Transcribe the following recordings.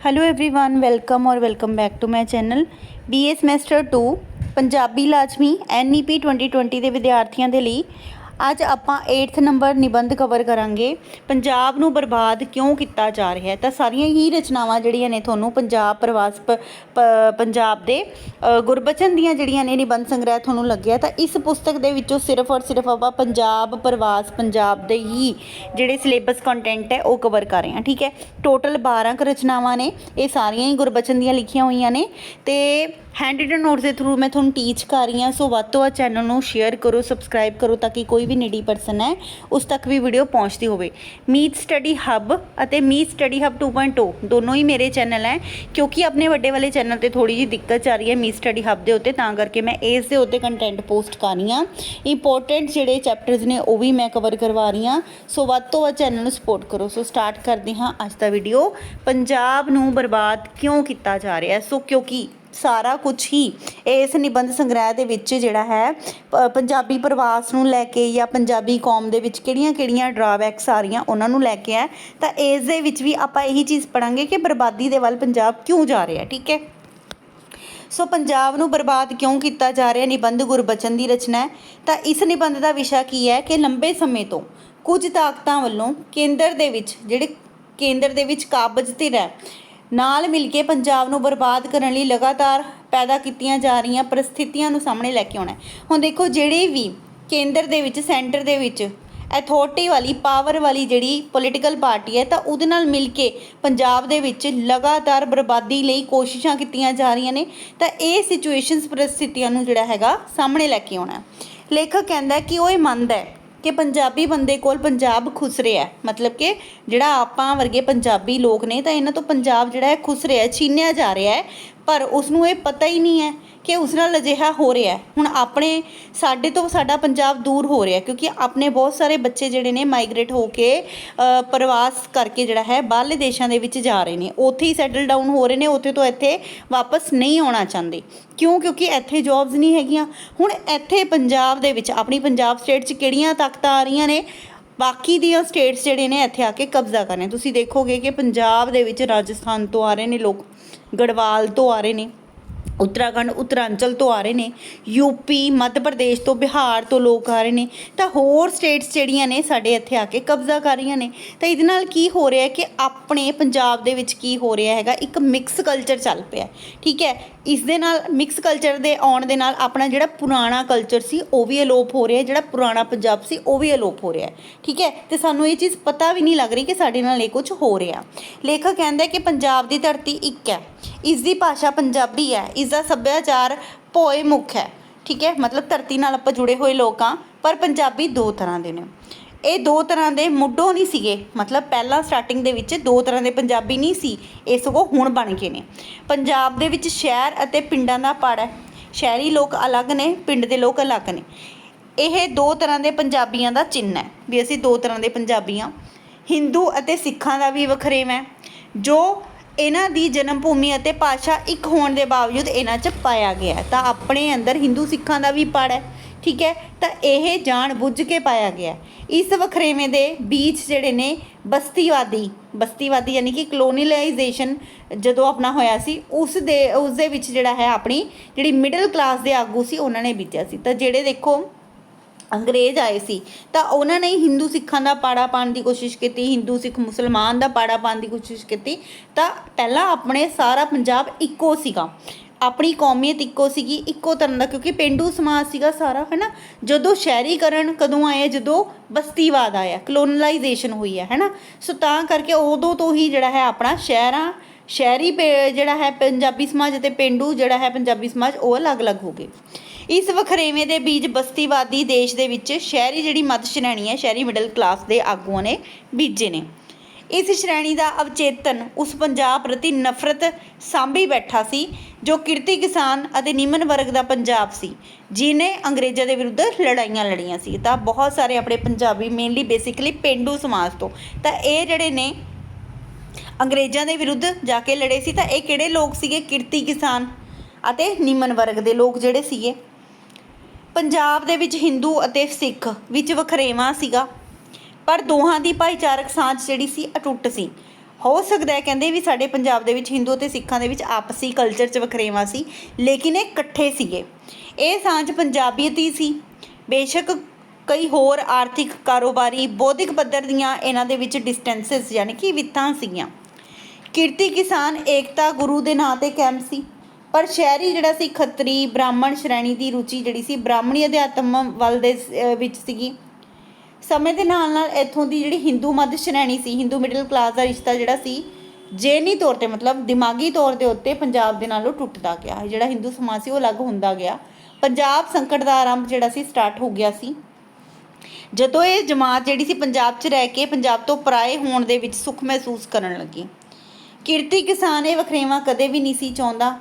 Hello everyone welcome ਔਰ welcome back to my channel BA semester 2 Punjabi ਲਾਜ਼ਮੀ NEP 2020 ਦੇ ਵਿਦਿਆਰਥੀਆਂ ਦੇ ਲਈ ਅੱਜ ਆਪਾਂ 8th ਨੰਬਰ ਨਿਬੰਧ ਕਵਰ ਕਰਾਂਗੇ। ਪੰਜਾਬ ਨੂੰ ਬਰਬਾਦ ਕਿਉਂ ਕੀਤਾ ਜਾ ਰਿਹਾ ਹੈ? ਤਾਂ ਸਾਰੀਆਂ ਹੀ ਰਚਨਾਵਾਂ ਜਿਹੜੀਆਂ ਨੇ ਤੁਹਾਨੂੰ ਪੰਜਾਬ ਪ੍ਰਵਾਸ ਪ- ਪ- ਪੰਜਾਬ ਦੇ ਗੁਰਬਚਨ ਦੀਆਂ ਜਿਹੜੀਆਂ ਨੇ ਨਿਬੰਧ ਸੰਗ੍ਰਹਿ ਤੁਹਾਨੂੰ ਲੱਗਿਆ, ਤਾਂ ਇਸ ਪੁਸਤਕ ਦੇ ਵਿੱਚੋਂ ਸਿਰਫ ਔਰ ਸਿਰਫ ਆਪਾਂ ਪੰਜਾਬ ਪ੍ਰਵਾਸ, ਪੰਜਾਬ ਦੇ ਹੀ ਜਿਹੜੇ ਸਿਲੇਬਸ ਕੰਟੈਂਟ ਹੈ, ਉਹ ਕਵਰ ਕਰ ਰਹੇ ਹਾਂ, ਠੀਕ ਹੈ? ਟੋਟਲ 12 ਕੁ ਰਚਨਾਵਾਂ ਨੇ, ਇਹ ਸਾਰੀਆਂ ਹੀ ਗੁਰਬਚਨ ਦੀਆਂ ਲਿਖੀਆਂ ਹੋਈਆਂ ਨੇ, ਤੇ ਹੈਂਡ ਰਿਟਨ ਨੋਟਸ ਦੇ ਥਰੂ ਮੈਂ ਤੁਹਾਨੂੰ ਟੀਚ ਕਰ ਰਹੀ ਹਾਂ, ਸੋ ਵੱਧ ਤੋਂ ਵੱਧ ਚੈਨਲ ਨੂੰ ਸ਼ੇਅਰ ਕਰੋ ਸਬਸਕ੍ਰਾਈਬ ਕਰੋ, ਤਾਂ ਕਿ ਕੋਈ ਵੀ ਨੀਡੀ ਪਰਸਨ ਹੈ, ਉਸ ਤੱਕ ਵੀ ਵੀਡੀਓ ਪਹੁੰਚਦੀ ਹੋਵੇ। ਮੀਤ ਸਟੱਡੀ ਹੱਬ ਅਤੇ ਮੀਤ ਸਟੱਡੀ ਹੱਬ 2.0 ਦੋਨੋਂ ਹੀ ਮੇਰੇ ਚੈਨਲ ਹੈ, ਕਿਉਂਕਿ ਆਪਣੇ ਵੱਡੇ ਵਾਲੇ ਚੈਨਲ ਤੇ ਥੋੜੀ ਜਿਹੀ ਦਿੱਕਤ ਆ ਰਹੀ ਹੈ ਮੀਤ ਸਟੱਡੀ ਹੱਬ ਦੇ ਉੱਤੇ, ਤਾਂ ਕਰਕੇ ਮੈਂ ਇਸ ਦੇ ਉੱਤੇ ਕੰਟੈਂਟ ਪੋਸਟ ਕਰ ਰਹੀ ਹਾਂ। ਇੰਪੋਰਟੈਂਟ ਜਿਹੜੇ ਚੈਪਟਰਸ ਨੇ, ਉਹ ਵੀ ਮੈਂ ਕਵਰ ਕਰਵਾ ਰਹੀ ਹਾਂ। ਸੋ ਵੱਧ ਤੋਂ ਵੱਧ ਚੈਨਲ ਨੂੰ ਸਪੋਰਟ ਕਰੋ। ਸੋ ਸਟਾਰਟ ਕਰਦੇ ਹਾਂ ਅੱਜ ਦਾ ਵੀਡੀਓ ਪੰਜਾਬ ਨੂੰ ਬਰਬਾਦ ਕਿਉਂ ਕੀਤਾ ਜਾ ਰਿਹਾ ਸੋ ਕਿਉਂਕਿ ਸਾਰਾ ਕੁਝ ਹੀ ਇਸ ਨਿਬੰਧ ਸੰਗ੍ਰਹਿ ਦੇ ਵਿੱਚ ਜਿਹੜਾ ਹੈ ਪੰਜਾਬੀ ਪ੍ਰਵਾਸ ਨੂੰ ਲੈ ਕੇ ਜਾਂ ਪੰਜਾਬੀ ਕੌਮ ਦੇ ਵਿੱਚ ਕਿਹੜੀਆਂ-ਕਿਹੜੀਆਂ ਡਰਾਬੈਕਸ ਆ ਰਹੀਆਂ ਉਹਨਾਂ ਨੂੰ ਲੈ ਕੇ ਹੈ। ਤਾਂ ਇਸ ਦੇ ਵਿੱਚ ਵੀ ਆਪਾਂ ਇਹੀ ਚੀਜ਼ ਪੜਾਂਗੇ ਕਿ ਬਰਬਾਦੀ ਦੇ ਵੱਲ ਪੰਜਾਬ ਕਿਉਂ ਜਾ ਰਿਹਾ, ਠੀਕ ਹੈ? ਸੋ ਪੰਜਾਬ ਨੂੰ ਬਰਬਾਦ ਕਿਉਂ ਕੀਤਾ ਜਾ ਰਿਹਾ ਨਿਬੰਧ ਗੁਰਬਚਨ ਦੀ ਰਚਨਾ ਹੈ। ਤਾਂ ਇਸ ਨਿਬੰਧ ਦਾ ਵਿਸ਼ਾ ਕੀ ਹੈ ਕਿ ਲੰਬੇ ਸਮੇਂ ਤੋਂ ਕੁਝ ਤਾਕਤਾਂ ਵੱਲੋਂ ਕੇਂਦਰ ਦੇ ਵਿੱਚ, ਜਿਹੜੇ ਕੇਂਦਰ ਦੇ ਵਿੱਚ ਕਾਬਜ ਧਿਰ ਹੈ ਨਾਲ ਮਿਲ ਕੇ ਪੰਜਾਬ ਨੂੰ ਬਰਬਾਦ ਕਰਨ ਲਈ ਲਗਾਤਾਰ ਪੈਦਾ ਕੀਤੀਆਂ ਜਾ ਰਹੀਆਂ ਪਰਿਸਥਿਤੀਆਂ ਨੂੰ ਸਾਹਮਣੇ ਲੈ ਕੇ ਆਉਣਾ ਹੁਣ ਦੇਖੋ, ਜਿਹੜੇ ਵੀ ਕੇਂਦਰ ਦੇ ਵਿੱਚ, ਸੈਂਟਰ ਦੇ ਵਿੱਚ ਅਥਾਰਟੀ ਵਾਲੀ ਪਾਵਰ ਵਾਲੀ ਜਿਹੜੀ ਪੋਲੀਟੀਕਲ ਪਾਰਟੀ ਹੈ, ਤਾਂ ਉਹਦੇ ਨਾਲ ਮਿਲ ਕੇ ਪੰਜਾਬ ਦੇ ਵਿੱਚ ਲਗਾਤਾਰ ਬਰਬਾਦੀ ਲਈ ਕੋਸ਼ਿਸ਼ਾਂ ਕੀਤੀਆਂ ਜਾ ਰਹੀਆਂ ਨੇ, ਤਾਂ ਇਹ ਸਿਚੁਏਸ਼ਨਸ ਪਰਿਸਥਿਤੀਆਂ ਨੂੰ ਜਿਹੜਾ ਹੈਗਾ ਸਾਹਮਣੇ ਲੈ ਕੇ ਆਉਣਾ ਲੇਖਕ ਕਹਿੰਦਾ ਕਿ ਉਹ ਇਹ ਮੰਨਦਾ ਹੈ ਕਿ ਪੰਜਾਬੀ ਬੰਦੇ ਕੋਲ ਪੰਜਾਬ ਖੁਸ ਰਿਹਾ ਮਤਲਬ ਕਿ ਜਿਹੜਾ ਆਪਾਂ ਵਰਗੇ ਪੰਜਾਬੀ ਲੋਕ ਨੇ ਤਾਂ ਇਹਨਾਂ ਤੋਂ ਪੰਜਾਬ ਜਿਹੜਾ ਹੈ ਖੁਸ ਰਿਹਾ ਛੀਨਿਆ ਜਾ ਰਿਹਾ ਹੈ। ਪਰ ਉਸ ਨੂੰ ਇਹ ਪਤਾ ਹੀ ਨਹੀਂ ਹੈ ਕਿ ਉਸ ਨਾਲ ਅਜਿਹਾ ਹੋ ਰਿਹਾ ਹੁਣ ਆਪਣੇ ਸਾਡੇ ਤੋਂ ਸਾਡਾ ਪੰਜਾਬ ਦੂਰ ਹੋ ਰਿਹਾ ਕਿਉਂਕਿ ਆਪਣੇ ਬਹੁਤ ਸਾਰੇ ਬੱਚੇ ਜਿਹੜੇ ਨੇ ਮਾਈਗ੍ਰੇਟ ਹੋ ਕੇ ਪ੍ਰਵਾਸ ਕਰਕੇ ਜਿਹੜਾ ਹੈ, ਬਾਹਰਲੇ ਦੇਸ਼ਾਂ ਦੇ ਵਿੱਚ ਜਾ ਰਹੇ ਨੇ। ਉੱਥੇ ਹੀ ਸੈਟਲ ਡਾਊਨ ਹੋ ਰਹੇ ਨੇ, ਉੱਥੇ ਤੋਂ ਇੱਥੇ ਵਾਪਸ ਨਹੀਂ ਆਉਣਾ ਚਾਹੁੰਦੇ। ਕਿਉਂ? ਕਿਉਂਕਿ ਇੱਥੇ ਜੌਬਸ ਨਹੀਂ ਹੈਗੀਆਂ। ਹੁਣ ਇੱਥੇ ਪੰਜਾਬ ਦੇ ਵਿੱਚ, ਆਪਣੀ ਪੰਜਾਬ ਸਟੇਟ 'ਚ ਕਿਹੜੀਆਂ ਤਾਕਤਾਂ ਆ ਰਹੀਆਂ ਨੇ? ਬਾਕੀ ਦੀਆਂ ਸਟੇਟਸ ਜਿਹੜੇ ਨੇ, ਇੱਥੇ ਆ ਕੇ ਕਬਜ਼ਾ ਕਰ ਰਹੇ ਤੁਸੀਂ ਦੇਖੋਗੇ ਕਿ ਪੰਜਾਬ ਦੇ ਵਿੱਚ ਰਾਜਸਥਾਨ ਤੋਂ ਆ ਰਹੇ ਨੇ ਲੋਕ, ਗੜਵਾਲ ਤੋਂ ਆ ਰਹੇ ਨੇ। ਉੱਤਰਾਖੰਡ, ਉੱਤਰਾਂਚਲ ਤੋਂ ਆ ਰਹੇ ਨੇ ਯੂਪੀ ਮੱਧ ਪ੍ਰਦੇਸ਼ ਤੋਂ, ਬਿਹਾਰ ਤੋਂ ਲੋਕ ਆ ਰਹੇ ਨੇ, ਤਾਂ ਹੋਰ ਸਟੇਟਸ ਜਿਹੜੀਆਂ ਨੇ ਸਾਡੇ ਇੱਥੇ ਆ ਕੇ ਕਬਜ਼ਾ ਕਰ ਰਹੀਆਂ ਨੇ। ਤਾਂ ਇਹਦੇ ਨਾਲ ਕੀ ਹੋ ਰਿਹਾ ਹੈ ਕਿ ਆਪਣੇ ਪੰਜਾਬ ਦੇ ਵਿੱਚ ਕੀ ਹੋ ਰਿਹਾ ਹੈਗਾ? ਇੱਕ ਮਿਕਸ ਕਲਚਰ ਚੱਲ ਪਿਆ ਠੀਕ ਹੈ? ਇਸ ਦੇ ਨਾਲ ਮਿਕਸ ਕਲਚਰ ਦੇ ਆਉਣ ਦੇ ਨਾਲ ਆਪਣਾ ਜਿਹੜਾ ਪੁਰਾਣਾ ਕਲਚਰ ਸੀ, ਉਹ ਵੀ ਅਲੋਪ ਹੋ ਰਿਹਾ ਜਿਹੜਾ ਪੁਰਾਣਾ ਪੰਜਾਬ ਸੀ, ਉਹ ਵੀ ਅਲੋਪ ਹੋ ਰਿਹਾ ਠੀਕ ਹੈ? ਤੇ ਸਾਨੂੰ ਇਹ ਚੀਜ਼ ਪਤਾ ਵੀ ਨਹੀਂ ਲੱਗ ਰਹੀ ਕਿ ਸਾਡੇ ਨਾਲ ਇਹ ਕੁਝ ਹੋ ਰਿਹਾ। ਲੇਖਕ ਕਹਿੰਦਾ ਕਿ ਪੰਜਾਬ ਦੀ ਧਰਤੀ ਇੱਕ ਹੈ, ਇਸ ਦੀ ਭਾਸ਼ਾ ਪੰਜਾਬੀ ਹੈ, ਇਸ ਦਾ ਸੱਭਿਆਚਾਰ ਭੋਏ ਮੁੱਖ ਹੈ, ਠੀਕ ਹੈ? ਮਤਲਬ ਧਰਤੀ ਨਾਲ ਆਪਾਂ ਜੁੜੇ ਹੋਏ ਲੋਕ ਹਾਂ, ਪਰ ਪੰਜਾਬੀ ਦੋ ਤਰ੍ਹਾਂ ਦੇ ਨੇ। ਇਹ ਦੋ ਤਰ੍ਹਾਂ ਦੇ ਮੁੱਢੋਂ ਨਹੀਂ ਸੀਗੇ, ਮਤਲਬ ਪਹਿਲਾਂ ਸਟਾਰਟਿੰਗ ਦੇ ਵਿੱਚ ਦੋ ਤਰ੍ਹਾਂ ਦੇ ਪੰਜਾਬੀ ਨਹੀਂ ਸੀ, ਇਹ ਸਗੋਂ ਹੁਣ ਬਣ ਗਏ ਨੇ। ਪੰਜਾਬ ਦੇ ਵਿੱਚ ਸ਼ਹਿਰ ਅਤੇ ਪਿੰਡਾਂ ਦਾ ਪੜ ਹੈ। ਸ਼ਹਿਰੀ ਲੋਕ ਅਲੱਗ ਨੇ, ਪਿੰਡ ਦੇ ਲੋਕ ਅਲੱਗ ਨੇ। ਇਹ ਦੋ ਤਰ੍ਹਾਂ ਦੇ ਪੰਜਾਬੀਆਂ ਦਾ ਚਿੰਨ੍ਹ ਹੈ, ਵੀ ਅਸੀਂ ਦੋ ਤਰ੍ਹਾਂ ਦੇ ਪੰਜਾਬੀ ਹਾਂ। ਹਿੰਦੂ ਅਤੇ ਸਿੱਖਾਂ ਦਾ ਵੀ ਵਖਰੇਵ ਹੈ ਜੋ ਇਹਨਾਂ ਦੀ ਜਨਮ ਭੂਮੀ ਅਤੇ ਭਾਸ਼ਾ ਇੱਕ ਹੋਣ ਦੇ ਬਾਵਜੂਦ ਇਹਨਾਂ 'ਚ ਪਾਇਆ ਗਿਆ ਤਾਂ ਆਪਣੇ ਅੰਦਰ ਹਿੰਦੂ ਸਿੱਖਾਂ ਦਾ ਵੀ ਪੜ ਹੈ, ਠੀਕ ਹੈ? ਤਾਂ ਇਹ ਜਾਣ ਬੁੱਝ ਕੇ ਪਾਇਆ ਗਿਆ ਇਸ ਵਖਰੇਵੇਂ ਦੇ ਬੀਚ ਜਿਹੜੇ ਨੇ, ਬਸਤੀਵਾਦੀ ਬਸਤੀਵਾਦੀ ਯਾਨੀ ਕਿ ਕਲੋਨੀਲਾਈਜੇਸ਼ਨ ਜਦੋਂ ਆਪਣਾ ਹੋਇਆ ਸੀ, ਉਸ ਦੇ ਉਸ ਦੇ ਵਿੱਚ ਜਿਹੜਾ ਹੈ ਆਪਣੀ ਜਿਹੜੀ ਮਿਡਲ ਕਲਾਸ ਦੇ ਆਗੂ ਸੀ, ਉਹਨਾਂ ਨੇ ਬੀਜਿਆ ਸੀ। ਤਾਂ ਜਿਹੜੇ ਦੇਖੋ ਅੰਗਰੇਜ਼ ਆਏ ਸੀ, ਤਾਂ ਉਹਨਾਂ ਨੇ ਹਿੰਦੂ ਸਿੱਖਾਂ ਦਾ ਪਾੜਾ ਪਾਉਣ ਦੀ ਕੋਸ਼ਿਸ਼ ਕੀਤੀ, ਹਿੰਦੂ ਸਿੱਖ ਮੁਸਲਮਾਨ ਦਾ ਪਾੜਾ ਪਾਉਣ ਦੀ ਕੋਸ਼ਿਸ਼ ਕੀਤੀ, ਤਾਂ ਪਹਿਲਾਂ ਆਪਣੇ ਸਾਰਾ ਪੰਜਾਬ ਇੱਕੋ ਸੀਗਾ। ਆਪਣੀ ਕੌਮੀਅਤ ਇੱਕੋ ਸੀਗੀ, ਇੱਕੋ ਤਰ੍ਹਾਂ ਦਾ, ਕਿਉਂਕਿ ਪਿੰਡੂ ਸਮਾਜ ਸੀਗਾ ਸਾਰਾ, ਹੈਨਾ? ਜਦੋਂ ਸ਼ਹਿਰੀਕਰਨ ਕਦੋਂ ਆਇਆ, ਜਦੋਂ ਬਸਤੀਵਾਦ ਆਇਆ ਕਲੋਨਲਾਈਜੇਸ਼ਨ ਹੋਈ ਹੈ, ਹੈਨਾ? ਸੋ ਤਾਂ ਕਰਕੇ ਉਦੋਂ ਤੋਂ ਹੀ ਜਿਹੜਾ ਹੈ ਆਪਣਾ ਸ਼ਹਿਰਾਂ, ਸ਼ਹਿਰੀ ਪੇ- ਜਿਹੜਾ ਹੈ ਪੰਜਾਬੀ ਸਮਾਜ ਅਤੇ ਪਿੰਡੂ ਜਿਹੜਾ ਹੈ ਪੰਜਾਬੀ ਸਮਾਜ, ਉਹ ਅਲੱਗ-ਅਲੱਗ ਹੋ ਗਏ। ਇਸ ਵਖਰੇਵੇਂ ਦੇ ਬੀਜ ਬਸਤੀਵਾਦੀ ਦੇਸ਼ ਦੇ ਵਿੱਚ ਸ਼ਹਿਰੀ ਜਿਹੜੀ ਮੱਧ ਸ਼੍ਰੇਣੀ ਹੈ, ਸ਼ਹਿਰੀ ਮਿਡਲ ਕਲਾਸ ਦੇ ਆਗੂਆਂ ਨੇ ਬੀਜੇ ਨੇ। ਇਸ ਸ਼੍ਰੇਣੀ ਦਾ ਅਵਚੇਤਨ ਉਸ ਪੰਜਾਬ ਪ੍ਰਤੀ ਨਫ਼ਰਤ ਸਾਂਭੀ ਬੈਠਾ ਸੀ, ਜੋ ਕਿਰਤੀ ਕਿਸਾਨ ਅਤੇ ਨਿਮਨ ਵਰਗ ਦਾ ਪੰਜਾਬ ਸੀ, ਜਿਨੇ ਅੰਗਰੇਜ਼ਾਂ ਦੇ ਵਿਰੁੱਧ ਲੜਾਈਆਂ ਲੜੀਆਂ ਸੀ। ਤਾਂ ਬਹੁਤ ਸਾਰੇ ਆਪਣੇ ਪੰਜਾਬੀ ਮੇਨਲੀ ਬੇਸਿਕਲੀ ਪਿੰਡੂ ਸਮਾਜ ਤੋਂ। ਤਾਂ ਇਹ ਜਿਹੜੇ ਨੇ ਅੰਗਰੇਜ਼ਾਂ ਦੇ ਵਿਰੁੱਧ ਜਾ ਕੇ ਲੜੇ ਸੀ, ਤਾਂ ਇਹ ਕਿਹੜੇ ਲੋਕ ਸੀਗੇ? ਕਿਰਤੀ ਕਿਸਾਨ ਅਤੇ ਨਿਮਨ ਵਰਗ ਦੇ ਲੋਕ ਜਿਹੜੇ ਸੀਗੇ। ਪੰਜਾਬ ਦੇ ਵਿੱਚ ਹਿੰਦੂ ਅਤੇ ਸਿੱਖ ਵਿੱਚ ਵਖਰੇਵਾਂ ਸੀਗਾ। ਪਰ ਦੋਹਾਂ ਦੀ ਭਾਈਚਾਰਕ ਸਾਂਝ ਜਿਹੜੀ ਸੀ, ਅਟੁੱਟ ਸੀ। ਹੋ ਸਕਦਾ ਹੈ ਕਹਿੰਦੇ ਵੀ ਸਾਡੇ ਪੰਜਾਬ ਦੇ ਵਿੱਚ ਹਿੰਦੂ ਅਤੇ ਸਿੱਖਾਂ ਦੇ ਵਿੱਚ ਆਪਸੀ ਕਲਚਰ 'ਚ ਵਖਰੇਵਾਂ ਸੀ, ਲੇਕਿਨ ਇਹ ਇਕੱਠੇ ਸੀਗੇ। ਇਹ ਸਾਂਝ ਪੰਜਾਬੀਅਤ ਹੀ ਸੀ। ਬੇਸ਼ੱਕ ਕਈ ਹੋਰ ਆਰਥਿਕ ਕਾਰੋਬਾਰੀ ਬੌਧਿਕ ਪੱਧਰ ਦੀਆਂ ਇਹਨਾਂ ਦੇ ਵਿੱਚ ਡਿਸਟੈਂਸਸ ਯਾਨੀ ਕਿ ਵਿਤਾਂ ਸੀਗੀਆਂ। ਕਿਰਤੀ ਕਿਸਾਨ ਏਕਤਾ ਗੁਰੂ ਦੇ ਨਾਂ ਤੇ ਕੈਂਪ ਸੀ। ਪਰ ਸ਼ਹਿਰੀ ਜਿਹੜਾ ਸੀ ਖੱਤਰੀ ਬ੍ਰਾਹਮਣ ਸ਼੍ਰੇਣੀ ਦੀ ਰੁਚੀ ਜਿਹੜੀ ਸੀ, ਬ੍ਰਾਹਮਣੀ ਅਧਿਆਤਮ ਵੱਲ ਦੇ ਵਿੱਚ ਸੀਗੀ। ਸਮੇਂ ਦੇ ਨਾਲ ਨਾਲ ਇੱਥੋਂ ਦੀ ਜਿਹੜੀ ਹਿੰਦੂ ਮੱਧ ਸ਼੍ਰੇਣੀ ਸੀ, ਹਿੰਦੂ ਮਿਡਲ ਕਲਾਸ ਦਾ ਰਿਸ਼ਤਾ ਜਿਹੜਾ ਸੀ, ਜੇਨੀ ਤੌਰ ਤੇ ਮਤਲਬ ਦਿਮਾਗੀ ਤੌਰ ਦੇ ਉੱਤੇ ਪੰਜਾਬ ਦੇ ਨਾਲੋਂ ਟੁੱਟਦਾ ਗਿਆ। ਜਿਹੜਾ ਹਿੰਦੂ ਸਮਾਜ ਸੀ ਉਹ ਅਲੱਗ ਹੁੰਦਾ ਗਿਆ। ਪੰਜਾਬ ਸੰਕਟ ਦਾ ਆਰੰਭ ਜਿਹੜਾ ਸੀ ਸਟਾਰਟ ਹੋ ਗਿਆ ਸੀ। ਜਦੋਂ ਇਹ ਜਮਾਤ ਜਿਹੜੀ ਸੀ ਪੰਜਾਬ 'ਚ ਰਹਿ ਕੇ ਪੰਜਾਬ ਤੋਂ ਪਰਾਏ ਹੋਣ ਦੇ ਵਿੱਚ ਸੁੱਖ ਮਹਿਸੂਸ ਕਰਨ ਲੱਗੀ। ਕਿਰਤੀ ਕਿਸਾਨ ਇਹ ਵਖਰੇਵਾਂ ਕਦੇ ਵੀ ਨਹੀਂ ਸੀ ਚਾਹੁੰਦਾ।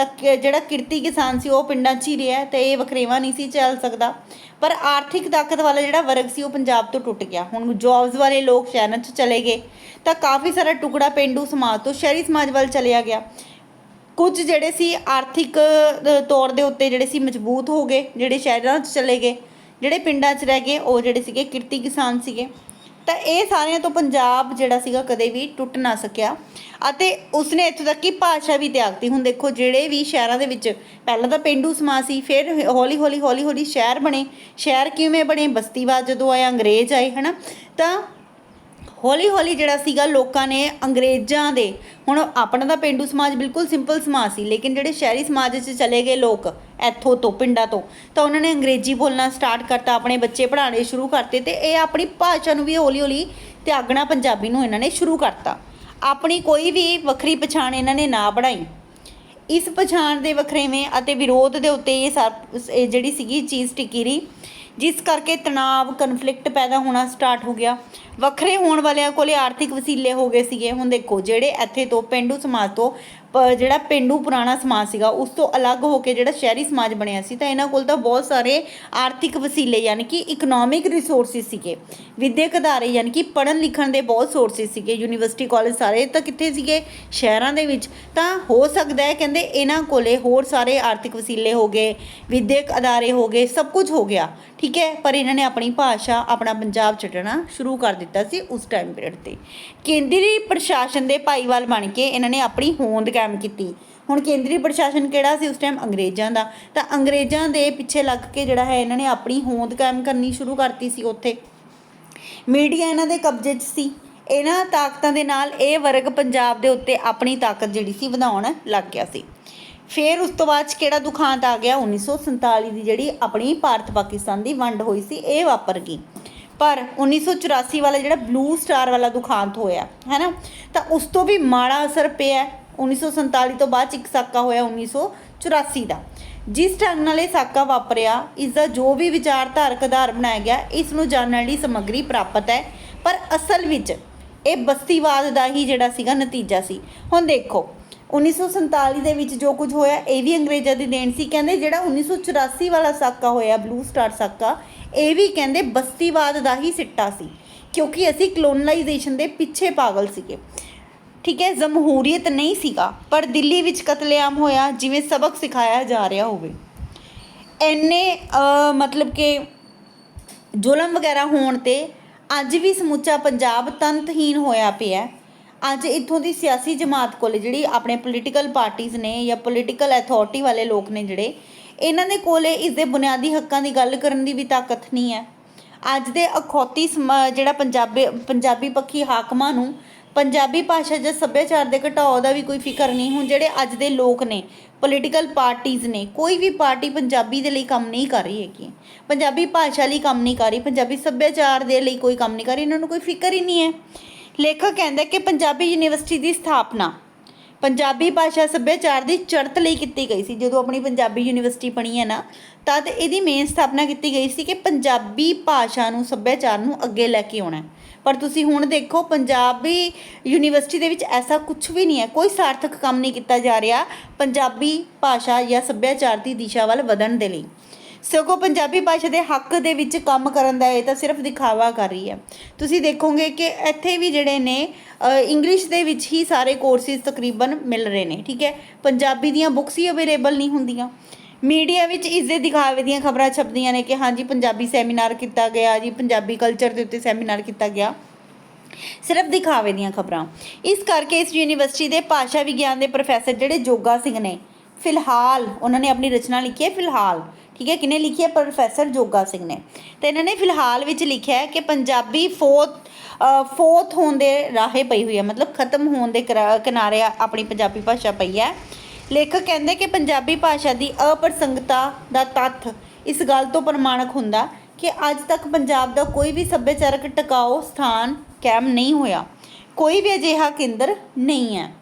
ਤਾਂ ਕਿ- ਜਿਹੜਾ ਕਿਰਤੀ ਕਿਸਾਨ ਸੀ, ਉਹ ਪਿੰਡਾਂ 'ਚ ਹੀ ਰਿਹਾ ਤੇ ਇਹ ਵਖਰੇਵਾਂ ਨਹੀਂ ਸੀ ਚੱਲ ਸਕਦਾ। ਪਰ ਆਰਥਿਕ ਤਾਕਤ ਵਾਲਾ ਜਿਹੜਾ ਵਰਗ ਸੀ, ਉਹ ਪੰਜਾਬ ਤੋਂ ਟੁੱਟ ਗਿਆ। ਹੁਣ ਜੌਬਸ ਵਾਲੇ ਲੋਕ ਸ਼ਹਿਰਾਂ 'ਚ ਚਲੇ ਗਏ। ਤਾਂ ਕਾਫੀ ਸਾਰਾ ਟੁਕੜਾ ਪਿੰਡੂ ਸਮਾਜ ਤੋਂ ਸ਼ਹਿਰੀ ਸਮਾਜ ਵੱਲ ਚਲਿਆ ਗਿਆ। ਕੁਝ ਜਿਹੜੇ ਸੀ ਆਰਥਿਕ ਤੌਰ ਦੇ ਉੱਤੇ ਜਿਹੜੇ ਸੀ ਮਜ਼ਬੂਤ ਹੋ ਗਏ, ਜਿਹੜੇ ਸ਼ਹਿਰਾਂ 'ਚ ਚਲੇ ਗਏ, ਜਿਹੜੇ ਪਿੰਡਾਂ 'ਚ ਰਹਿ ਗਏ, ਉਹ ਜਿਹੜੇ ਸੀਗੇ ਕਿਰਤੀ ਕਿਸਾਨ ਸੀਗੇ। ਤਾਂ ਇਹ ਸਾਰਿਆਂ ਤੋਂ ਪੰਜਾਬ ਜਿਹੜਾ ਸੀਗਾ ਕਦੇ ਵੀ ਟੁੱਟ ਨਾ ਸਕਿਆ। ਅਤੇ ਉਸਨੇ ਇੱਥੋਂ ਤੱਕ ਕਿ ਭਾਸ਼ਾ ਵੀ ਤਿਆਗਤੀ ਹੁਣ ਦੇਖੋ, ਜਿਹੜੇ ਵੀ ਸ਼ਹਿਰਾਂ ਦੇ ਵਿੱਚ ਪਹਿਲਾਂ ਤਾਂ ਪਿੰਡੂ ਸਮਾਜ ਸੀ, ਫਿਰ ਹੌਲੀ ਹੌਲੀ ਹੌਲੀ ਹੌਲੀ ਸ਼ਹਿਰ ਬਣੇ। ਸ਼ਹਿਰ ਕਿਵੇਂ ਬਣੇ? ਬਸਤੀਵਾਦ ਜਦੋਂ ਆਇਆ ਅੰਗਰੇਜ਼ ਆਏ, ਹਨਾ? ਤਾਂ ਹੌਲੀ ਹੌਲੀ ਜਿਹੜਾ ਸੀਗਾ ਲੋਕਾਂ ਨੇ ਅੰਗਰੇਜ਼ਾਂ ਦੇ, ਹੁਣ ਆਪਣਾ ਤਾਂ ਪਿੰਡੂ ਸਮਾਜ ਬਿਲਕੁਲ ਸਿੰਪਲ ਸਮਾਜ ਸੀ, ਲੇਕਿਨ ਜਿਹੜੇ ਸ਼ਹਿਰੀ ਸਮਾਜ 'ਚ ਚਲੇ ਗਏ ਲੋਕ ਇੱਥੋਂ ਤੋਂ, ਪਿੰਡਾਂ ਤੋਂ, ਤਾਂ ਉਹਨਾਂ ਨੇ ਅੰਗਰੇਜ਼ੀ ਬੋਲਣਾ ਸਟਾਰਟ ਕਰਤਾ, ਆਪਣੇ ਬੱਚੇ ਪੜ੍ਹਾਉਣੇ ਸ਼ੁਰੂ ਕਰਤੇ ਤੇ ਇਹ ਆਪਣੀ ਭਾਸ਼ਾ ਨੂੰ ਵੀ ਹੌਲੀ ਹੌਲੀ ਤਿਆਗਣਾ ਪੰਜਾਬੀ ਨੂੰ ਇਹਨਾਂ ਨੇ ਸ਼ੁਰੂ ਕਰਤਾ। ਆਪਣੀ ਕੋਈ ਵੀ ਵੱਖਰੀ ਪਛਾਣ ਇਹਨਾਂ ਨੇ ਨਾ ਬਣਾਈ। ਇਸ ਪਛਾਣ ਦੇ ਵਖਰੇਵੇਂ ਅਤੇ ਵਿਰੋਧ ਦੇ ਉੱਤੇ ਇਹ ਸਭ, ਇਹ ਜਿਹੜੀ ਸੀਗੀ ਚੀਜ਼ ਟਿਕੀ ਰਹੀ, ਜਿਸ ਕਰਕੇ ਤਣਾਅ ਕਨਫਲਿਕਟ ਪੈਦਾ ਹੋਣਾ ਸਟਾਰਟ ਹੋ ਗਿਆ। ਵੱਖਰੇ ਹੋਣ ਵਾਲਿਆਂ ਕੋਲੇ ਆਰਥਿਕ ਵਸੀਲੇ ਹੋ ਗਏ ਸੀਗੇ। ਹੁਣ ਦੇਖੋ, ਜਿਹੜੇ ਇੱਥੇ ਤੋਂ ਪਿੰਡੂ ਸਮਾਜ ਤੋਂ ਪ- ਜਿਹੜਾ ਪਿੰਡੂ ਪੁਰਾਣਾ ਸਮਾਜ ਸੀਗਾ, ਉਸ ਤੋਂ ਅਲੱਗ ਹੋ ਕੇ ਜਿਹੜਾ ਸ਼ਹਿਰੀ ਸਮਾਜ ਬਣਿਆ ਸੀ, ਤਾਂ ਇਹਨਾਂ ਕੋਲ ਤਾਂ ਬਹੁਤ ਸਾਰੇ ਆਰਥਿਕ ਵਸੀਲੇ, ਯਾਨੀ ਕਿ ਇਕਨੋਮਿਕ ਰਿਸੋਰਸਿਸ ਸੀਗੇ। ਵਿਦਿਅਕ ਅਦਾਰੇ, ਯਾਨੀ ਕਿ ਪੜ੍ਹਨ ਲਿਖਣ ਦੇ ਬਹੁਤ ਸੋਰਸਿਸ ਸੀਗੇ ਯੂਨੀਵਰਸਿਟੀ ਕਾਲਜ ਸਾਰੇ ਤਾਂ ਕਿੱਥੇ ਸੀਗੇ? ਸ਼ਹਿਰਾਂ ਦੇ ਵਿੱਚ। ਤਾਂ ਹੋ ਸਕਦਾ ਹੈ, ਕਹਿੰਦੇ ਇਹਨਾਂ ਕੋਲੇ ਹੋਰ ਸਾਰੇ ਆਰਥਿਕ ਵਸੀਲੇ ਹੋ ਗਏ, ਵਿਦਿਅਕ ਅਦਾਰੇ ਹੋ ਗਏ, ਸਭ ਕੁਝ ਹੋ ਗਿਆ। ਠੀਕ ਹੈ, ਪਰ ਇਹਨਾਂ ਨੇ ਆਪਣੀ ਭਾਸ਼ਾ, ਆਪਣਾ ਪੰਜਾਬ ਛੱਡਣਾ ਸ਼ੁਰੂ ਕਰ ਦਿੱਤਾ। ਸੀ ਉਸ ਟਾਈਮ ਪੀਰੀਅਡ ਤੇ। ਕੇਂਦਰੀ ਪ੍ਰਸ਼ਾਸਨ ਦੇ ਭਾਈਵਾਲ ਬਣ ਕੇ ਇਹਨਾਂ ਨੇ ਆਪਣੀ ਹੋਂਦ ਕਾਇਮ ਕੀਤੀ। ਹੁਣ ਕੇਂਦਰੀ ਪ੍ਰਸ਼ਾਸਨ ਕਿਹੜਾ ਸੀ ਉਸ ਟਾਈਮ ਅੰਗਰੇਜ਼ਾਂ ਦਾ। ਤਾਂ ਅੰਗਰੇਜ਼ਾਂ ਦੇ ਪਿੱਛੇ ਲੱਗ ਕੇ ਜਿਹੜਾ ਹੈ ਇਹਨਾਂ ਨੇ ਆਪਣੀ ਹੋਂਦ ਕਾਇਮ ਕਰਨੀ ਸ਼ੁਰੂ ਕਰਤੀ ਸੀ ਉੱਥੇ। ਮੀਡੀਆ ਇਹਨਾਂ ਦੇ ਕਬਜ਼ੇ 'ਚ ਸੀ। ਇਹਨਾਂ ਤਾਕਤਾਂ ਦੇ ਨਾਲ ਇਹ ਵਰਗ ਪੰਜਾਬ ਦੇ ਉੱਤੇ ਆਪਣੀ ਤਾਕਤ ਜਿਹੜੀ ਸੀ ਵਧਾਉਣ ਲੱਗ ਗਿਆ ਸੀ। ਫਿਰ ਉਸ ਤੋਂ ਬਾਅਦ ਕਿਹੜਾ ਦੁਖਾਂਤ ਆ ਗਿਆ? 1947 ਦੀ ਜਿਹੜੀ ਆਪਣੀ ਭਾਰਤ ਪਾਕਿਸਤਾਨ ਦੀ ਵੰਡ ਹੋਈ ਸੀ, ਇਹ ਵਾਪਰ ਗਈ। ਪਰ 1984 ਵਾਲਾ ਜਿਹੜਾ ਬਲੂ ਸਟਾਰ ਵਾਲਾ ਦੁਖਾਂਤ ਹੋਇਆ ਹੈ ਨਾ ਤਾਂ ਉਸ ਤੋਂ ਵੀ ਮਾੜਾ ਅਸਰ ਪਿਆ 1947 ਤੋਂ ਬਾਅਦ 'ਚ ਇੱਕ ਸਾਕਾ ਹੋਇਆ 1984 ਦਾ। ਜਿਸ ਢੰਗ ਨਾਲ ਇਹ ਸਾਕਾ ਵਾਪਰਿਆ, ਇਸ ਦਾ ਜੋ ਵੀ ਵਿਚਾਰਧਾਰਕ ਆਧਾਰ ਬਣਾਇਆ ਗਿਆ, ਇਸ ਨੂੰ ਜਾਣਨ ਲਈ ਸਮੱਗਰੀ ਪ੍ਰਾਪਤ ਹੈ। ਪਰ ਅਸਲ ਵਿੱਚ ਇਹ ਬਸਤੀਵਾਦ ਦਾ ਹੀ ਜਿਹੜਾ ਸੀਗਾ ਨਤੀਜਾ ਸੀ। ਹੁਣ ਦੇਖੋ 1947 ਦੇ ਵਿੱਚ ਜੋ ਕੁਝ ਹੋਇਆ, ਇਹ ਵੀ ਅੰਗਰੇਜ਼ਾਂ ਦੀ ਦੇਣ ਸੀ। ਕਹਿੰਦੇ ਜਿਹੜਾ 1984 ਵਾਲਾ ਸਾਕਾ ਹੋਇਆ ਬਲੂ ਸਟਾਰ ਸਾਕਾ, ਇਹ ਵੀ ਕਹਿੰਦੇ ਬਸਤੀਵਾਦ ਦਾ ਹੀ ਸਿੱਟਾ ਸੀ, ਕਿਉਂਕਿ ਅਸੀਂ ਕਲੋਨਲਾਈਜੇਸ਼ਨ ਦੇ ਪਿੱਛੇ ਪਾਗਲ ਸੀਗੇ। ਠੀਕ ਹੈ, ਜਮਹੂਰੀਅਤ ਨਹੀਂ ਸੀਗਾ, ਪਰ ਦਿੱਲੀ ਵਿੱਚ ਕਤਲੇਆਮ ਹੋਇਆ, ਜਿਵੇਂ ਸਬਕ ਸਿਖਾਇਆ ਜਾ ਰਿਹਾ ਹੋਵੇ। ਐਨੇ ਮਤਲਬ ਕਿ ਜ਼ੁਲਮ ਵਗੈਰਾ ਹੋਣ ਤੇ ਅੱਜ ਵੀ ਸਮੁੱਚਾ ਪੰਜਾਬ ਤੰਤਹੀਨ ਹੋਇਆ ਪਿਆ। ਅੱਜ ਇੱਥੋਂ ਦੀ ਸਿਆਸੀ ਜਮਾਤ ਕੋਲ ਜਿਹੜੀ ਆਪਣੇ ਪੋਲੀਟੀਕਲ ਪਾਰਟੀਆਂ ਨੇ ਜਾਂ ਪੋਲੀਟੀਕਲ ਅਥਾਰਟੀ ਵਾਲੇ ਲੋਕ ਨੇ ਜਿਹੜੇ, ਇਹਨਾਂ ਦੇ ਕੋਲੇ ਇਸ ਦੇ ਬੁਨਿਆਦੀ ਹੱਕਾਂ ਦੀ ਗੱਲ ਕਰਨ ਦੀ ਵੀ ਤਾਕਤ ਨਹੀਂ ਹੈ। ਅੱਜ ਦੇ ਅਖੌਤੀ ਸਮਾ- ਜਿਹੜਾ ਪੰਜਾਬੀ ਪੰਜਾਬੀ ਪੱਖੀ ਹਾਕਮਾਂ ਨੂੰ ਪੰਜਾਬੀ ਭਾਸ਼ਾ ਜਾਂ ਸੱਭਿਆਚਾਰ ਦੇ ਘਟਾਓ ਦਾ ਵੀ ਕੋਈ ਫਿਕਰ ਨਹੀਂ ਹੁਣ, ਜਿਹੜੇ ਅੱਜ ਦੇ ਲੋਕ ਨੇ ਪੋਲੀਟੀਕਲ ਪਾਰਟੀਆਂ ਨੇ, ਕੋਈ ਵੀ ਪਾਰਟੀ ਪੰਜਾਬੀ ਦੇ ਲਈ ਕੰਮ ਨਹੀਂ ਕਰ ਰਹੀ ਹੈਗੀ। ਪੰਜਾਬੀ ਭਾਸ਼ਾ ਲਈ ਕੰਮ ਨਹੀਂ ਕਰ ਰਹੀ, ਪੰਜਾਬੀ ਸੱਭਿਆਚਾਰ ਦੇ ਲਈ ਕੋਈ ਕੰਮ ਨਹੀਂ ਕਰ ਰਹੀ, ਇਹਨਾਂ ਨੂੰ ਕੋਈ ਫਿਕਰ ਹੀ ਨਹੀਂ ਹੈ। ਲੇਖਕ ਕਹਿੰਦਾ ਕਿ ਪੰਜਾਬੀ ਯੂਨੀਵਰਸਿਟੀ ਦੀ ਸਥਾਪਨਾ ਪੰਜਾਬੀ ਭਾਸ਼ਾ ਸੱਭਿਆਚਾਰ ਦੀ ਚੜ੍ਹਤ ਲਈ ਕੀਤੀ ਗਈ ਸੀ। ਜਦੋਂ ਆਪਣੀ ਪੰਜਾਬੀ ਯੂਨੀਵਰਸਿਟੀ ਬਣੀ ਹੈ ਨਾ ਤਦ ਇਹਦੀ ਮੇਨ ਸਥਾਪਨਾ ਕੀਤੀ ਗਈ ਸੀ ਕਿ ਪੰਜਾਬੀ ਭਾਸ਼ਾ ਨੂੰ, ਸੱਭਿਆਚਾਰ ਨੂੰ ਅੱਗੇ ਲੈ ਕੇ ਆਉਣਾ ਪਰ ਤੁਸੀਂ ਹੁਣ ਦੇਖੋ, ਪੰਜਾਬੀ ਯੂਨੀਵਰਸਿਟੀ ਦੇ ਵਿੱਚ ਐਸਾ ਕੁਝ ਵੀ ਨਹੀਂ ਹੈ। ਕੋਈ ਸਾਰਥਕ ਕੰਮ ਨਹੀਂ ਕੀਤਾ ਜਾ ਰਿਹਾ ਪੰਜਾਬੀ ਭਾਸ਼ਾ ਜਾਂ ਸੱਭਿਆਚਾਰ ਦੀ ਦਿਸ਼ਾ ਵੱਲ ਵਧਣ ਦੇ ਲਈ। ਸਗੋਂ ਪੰਜਾਬੀ ਭਾਸ਼ਾ ਦੇ ਹੱਕ ਦੇ ਵਿੱਚ ਕੰਮ ਕਰਨ ਦਾ ਇਹ ਤਾਂ ਸਿਰਫ ਦਿਖਾਵਾ ਕਰ ਰਹੀ ਹੈ। ਤੁਸੀਂ ਦੇਖੋਗੇ ਕਿ ਇੱਥੇ ਵੀ ਜਿਹੜੇ ਨੇ ਇੰਗਲਿਸ਼ ਦੇ ਵਿੱਚ ਹੀ ਸਾਰੇ ਕੋਰਸਿਸ ਤਕਰੀਬਨ ਮਿਲ ਰਹੇ ਨੇ, ਠੀਕ ਹੈ? ਪੰਜਾਬੀ ਦੀਆਂ ਬੁੱਕਸ ਹੀ ਅਵੇਲੇਬਲ ਨਹੀਂ ਹੁੰਦੀਆਂ। ਮੀਡੀਆ ਵਿੱਚ ਇਸ ਦੇ ਦਿਖਾਵੇ ਦੀਆਂ ਖਬਰਾਂ ਛਪਦੀਆਂ ਨੇ ਕਿ ਹਾਂਜੀ, ਪੰਜਾਬੀ ਸੈਮੀਨਾਰ ਕੀਤਾ ਗਿਆ ਜੀ, ਪੰਜਾਬੀ ਕਲਚਰ ਦੇ ਉੱਤੇ ਸੈਮੀਨਾਰ ਕੀਤਾ ਗਿਆ। ਸਿਰਫ ਦਿਖਾਵੇ ਦੀਆਂ ਖਬਰਾਂ। ਇਸ ਕਰਕੇ ਇਸ ਯੂਨੀਵਰਸਿਟੀ ਦੇ ਭਾਸ਼ਾ ਵਿਗਿਆਨ ਦੇ ਪ੍ਰੋਫੈਸਰ ਜਿਹੜੇ ਜੋਗਾ ਸਿੰਘ ਨੇ, ਫਿਲਹਾਲ ਉਹਨਾਂ ਨੇ ਆਪਣੀ ਰਚਨਾ ਲਿਖੀ ਹੈ, ਫਿਲਹਾਲ। ਠੀਕ ਹੈ ਕਿਨੇ ਲਿਖੀ ਹੈ? ਪ੍ਰੋਫੈਸਰ ਜੋਗਾ ਸਿੰਘ ਨੇ। ਤੇ ਇਹਨਾਂ ਨੇ ਫਿਲਹਾਲ ਵਿੱਚ ਲਿਖਿਆ ਹੈ ਕਿ ਪੰਜਾਬੀ ਫੋਰਥ ਫੋਰਥ ਹੋਣ ਦੇ ਰਾਹੇ ਪਈ ਹੋਈ ਹੈ। ਮਤਲਬ ਖਤਮ ਹੋਣ ਦੇ ਕਿਰਾ- ਕਿਨਾਰੇ ਆਪਣੀ ਪੰਜਾਬੀ ਭਾਸ਼ਾ ਪਈ ਹੈ। ਲੇਖਕ ਕਹਿੰਦੇ ਕਿ ਪੰਜਾਬੀ ਭਾਸ਼ਾ ਦੀ ਅਪ੍ਰਸੰਗਤਾ ਦਾ ਤੱਥ ਇਸ ਗੱਲ ਤੋਂ ਪ੍ਰਮਾਣਕ ਹੁੰਦਾ ਕਿ ਅੱਜ ਤੱਕ ਪੰਜਾਬ ਦਾ ਕੋਈ ਵੀ ਸੱਭਿਆਚਾਰਕ ਟਿਕਾਊ ਸਥਾਨ ਕਾਇਮ ਨਹੀਂ ਹੋਇਆ। ਕੋਈ ਵੀ ਅਜਿਹਾ ਕੇਂਦਰ ਨਹੀਂ ਹੈ।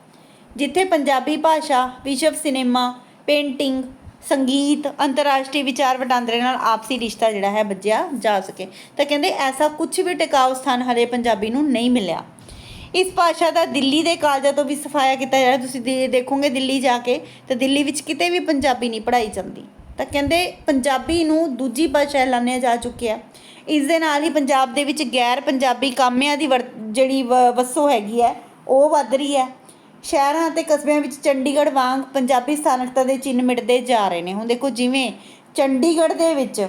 ਜਿੱਥੇ ਪੰਜਾਬੀ ਭਾਸ਼ਾ, ਵਿਸ਼ਵ ਸਿਨੇਮਾ, ਪੇਂਟਿੰਗ ਸੰਗੀਤ, ਅੰਤਰਰਾਸ਼ਟਰੀ ਵਿਚਾਰ ਵਟਾਂਦਰੇ ਨਾਲ ਆਪਸੀ ਰਿਸ਼ਤਾ ਜਿਹੜਾ ਹੈ ਬੱਝਿਆ ਜਾ ਸਕੇ। ਤਾਂ ਕਹਿੰਦੇ ਐਸਾ ਕੁਝ ਵੀ ਟਿਕਾਊ ਸਥਾਨ ਹਰੇ ਪੰਜਾਬੀ ਨੂੰ ਨਹੀਂ ਮਿਲਿਆ। ਇਸ ਭਾਸ਼ਾ ਦਾ ਦਿੱਲੀ ਦੇ ਕਾਲਜਾਂ ਤੋਂ ਵੀ ਸਫਾਇਆ ਕੀਤਾ ਜਾ ਰਿਹਾ। ਤੁਸੀਂ ਦੇ- ਦੇਖੋਗੇ ਦਿੱਲੀ ਜਾ ਕੇ, ਤਾਂ ਦਿੱਲੀ ਵਿੱਚ ਕਿਤੇ ਵੀ ਪੰਜਾਬੀ ਨਹੀਂ ਪੜ੍ਹਾਈ ਜਾਂਦੀ। ਤਾਂ ਕਹਿੰਦੇ ਪੰਜਾਬੀ ਨੂੰ ਦੂਜੀ ਭਾਸ਼ਾ ਐਲਾਨਿਆ ਜਾ ਚੁੱਕਿਆ ਇਸ ਦੇ ਨਾਲ ਹੀ ਪੰਜਾਬ ਦੇ ਵਿੱਚ ਗੈਰ ਪੰਜਾਬੀ ਕਾਮਿਆਂ ਦੀ ਵਰ- ਜਿਹੜੀ ਵ- ਵਸੋਂ ਹੈਗੀ ਹੈ, ਉਹ ਵੱਧ ਰਹੀ ਹੈ। ਸ਼ਹਿਰਾਂ ਅਤੇ ਕਸਬਿਆਂ ਵਿੱਚ ਚੰਡੀਗੜ੍ਹ ਵਾਂਗ ਪੰਜਾਬੀ ਸਥਾਨਕਤਾ ਦੇ ਚਿੰਨ੍ਹ ਮਿਟਦੇ ਜਾ ਰਹੇ ਨੇ। ਹੁਣ ਦੇਖੋ ਜਿਵੇਂ ਚੰਡੀਗੜ੍ਹ ਦੇ ਵਿੱਚ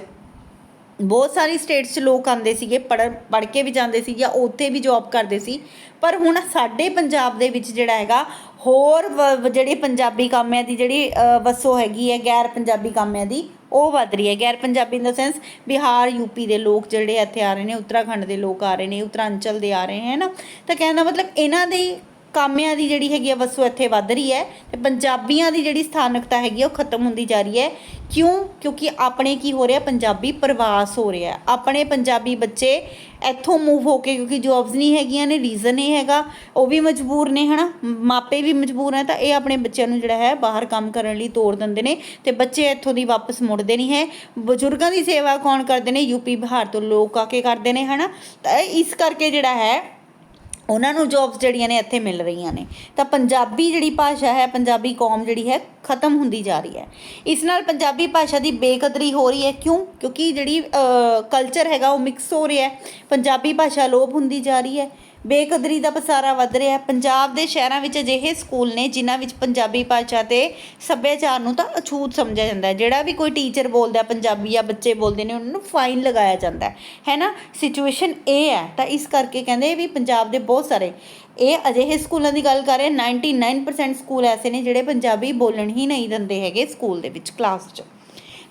ਬਹੁਤ ਸਾਰੀ ਸਟੇਟਸ 'ਚ ਲੋਕ ਆਉਂਦੇ ਸੀਗੇ ਪੜ੍ਹ ਪੜ੍ਹ ਕੇ ਵੀ ਜਾਂਦੇ ਸੀ ਜਾਂ ਉੱਥੇ ਵੀ ਜੌਬ ਕਰਦੇ ਸੀ। ਪਰ ਹੁਣ ਸਾਡੇ ਪੰਜਾਬ ਦੇ ਵਿੱਚ ਜਿਹੜਾ ਹੈਗਾ ਹੋਰ ਵ- ਜਿਹੜੇ ਪੰਜਾਬੀ ਕਾਮਿਆਂ ਦੀ ਜਿਹੜੀ ਅ, ਵਸੋਂ ਹੈਗੀ ਹੈ ਗੈਰ ਪੰਜਾਬੀ ਕਾਮਿਆਂ ਦੀ ਉਹ ਵੱਧ ਰਹੀ ਹੈ। ਗੈਰ Punjabi in the sense Bihar UP ਦੇ ਲੋਕ ਜਿਹੜੇ ਇੱਥੇ ਆ ਰਹੇ ਨੇ ਉੱਤਰਾਖੰਡ ਦੇ ਲੋਕ ਆ ਰਹੇ ਨੇ ਉੱਤਰਾਂਚਲ ਦੇ ਆ ਰਹੇ ਹੈ ਨਾ? ਤਾਂ ਕਹਿਣ ਦਾ ਮਤਲਬ ਇਹਨਾਂ ਦੇ ਕਾਮਿਆਂ ਦੀ ਜਿਹੜੀ ਹੈਗੀ ਆ ਵਸੋਂ ਇੱਥੇ ਵੱਧ ਰਹੀ ਹੈ ਤੇ ਪੰਜਾਬੀਆਂ ਦੀ ਜਿਹੜੀ ਸਥਾਨਕਤਾ ਹੈਗੀ ਆ ਉਹ ਖਤਮ ਹੁੰਦੀ ਜਾ ਰਹੀ ਹੈ। ਕਿਉਂ? ਕਿਉਂਕਿ ਆਪਣੇ ਕੀ ਹੋ ਰਿਹਾ? ਪੰਜਾਬੀ ਪ੍ਰਵਾਸ ਹੋ ਰਿਹਾ ਆਪਣੇ ਪੰਜਾਬੀ ਬੱਚੇ ਇੱਥੋਂ ਮੂਵ ਹੋ ਕੇ, ਕਿਉਂਕਿ ਜੌਬਸ ਨਹੀਂ ਹੈਗੀਆਂ ਨੇ ਰੀਜ਼ਨ ਇਹ ਹੈਗਾ, ਉਹ ਵੀ ਮਜਬੂਰ ਨੇ, ਹਨਾ? ਮਾਪੇ ਵੀ ਮਜਬੂਰ ਹੈ ਤਾਂ ਇਹ ਆਪਣੇ ਬੱਚਿਆਂ ਨੂੰ ਜਿਹੜਾ ਹੈ ਬਾਹਰ ਕੰਮ ਕਰਨ ਲਈ ਤੋੜ ਦਿੰਦੇ ਨੇ ਤੇ ਬੱਚੇ ਇੱਥੋਂ ਦੀ ਵਾਪਸ ਮੁੜਦੇ ਨਹੀਂ ਹੈ। ਬਜ਼ੁਰਗਾਂ ਦੀ ਸੇਵਾ ਕੌਣ ਕਰਦੇ ਨੇ? ਯੂਪੀ ਬਿਹਾਰ ਤੋਂ ਲੋਕ ਆ ਕੇ ਕਰਦੇ ਨੇ, ਹਨਾ? ਤਾਂ ਇਸ ਕਰਕੇ ਜਿਹੜਾ ਹੈ ਉਹਨਾਂ ਨੂੰ ਜੌਬਸ ਜਿਹੜੀਆਂ ਨੇ ਇੱਥੇ ਮਿਲ ਰਹੀਆਂ ਨੇ। ਤਾਂ ਪੰਜਾਬੀ ਜਿਹੜੀ ਭਾਸ਼ਾ ਹੈ, ਪੰਜਾਬੀ ਕੌਮ ਜਿਹੜੀ ਹੈ, ਖਤਮ ਹੁੰਦੀ ਜਾ ਰਹੀ ਹੈ। ਇਸ ਨਾਲ ਪੰਜਾਬੀ ਭਾਸ਼ਾ ਦੀ ਬੇਕਦਰੀ ਹੋ ਰਹੀ ਹੈ। ਕਿਉਂ? ਕਿਉਂਕਿ ਜਿਹੜੀ ਕਲਚਰ ਹੈਗਾ, ਉਹ ਮਿਕਸ ਹੋ ਰਿਹਾ ਹੈ। ਪੰਜਾਬੀ ਭਾਸ਼ਾ ਲੋਪ ਹੁੰਦੀ ਜਾ ਰਹੀ ਹੈ। ਬੇਕਦਰੀ ਦਾ ਪਸਾਰਾ ਵੱਧ ਰਿਹਾ ਹੈ। ਪੰਜਾਬ ਦੇ ਸ਼ਹਿਰਾਂ ਵਿੱਚ ਅਜਿਹੇ ਸਕੂਲ ਨੇ, ਜਿਨ੍ਹਾਂ ਵਿੱਚ ਪੰਜਾਬੀ ਭਾਸ਼ਾ ਤੇ ਸੱਭਿਆਚਾਰ ਨੂੰ ਤਾਂ ਅਛੂਤ ਸਮਝਿਆ ਜਾਂਦਾ ਹੈ। ਜਿਹੜਾ ਵੀ ਕੋਈ ਟੀਚਰ ਬੋਲਦਾ ਪੰਜਾਬੀ ਜਾਂ ਬੱਚੇ ਬੋਲਦੇ ਨੇ, ਉਹਨਾਂ ਨੂੰ ਫਾਈਨ ਲਗਾਇਆ ਜਾਂਦਾ ਹੈ। ਹੈ ਨਾ? ਸਿਚੁਏਸ਼ਨ ਇਹ ਹੈ। ਤਾਂ ਇਸ ਕਰਕੇ ਕਹਿੰਦੇ ਵੀ ਪੰਜਾਬ ਦੇ ਬਹੁਤ ਸਾਰੇ ਇਹ ਅਜਿਹੇ ਸਕੂਲਾਂ ਦੀ ਗੱਲ ਕਰ ਰਹੇ 99% ਸਕੂਲ ਐਸੇ ਨੇ ਜਿਹੜੇ ਪੰਜਾਬੀ ਬੋਲਣ ਹੀ ਨਹੀਂ ਦਿੰਦੇ ਹੈਗੇ ਸਕੂਲ ਦੇ ਵਿੱਚ ਕਲਾਸ 'ਚ।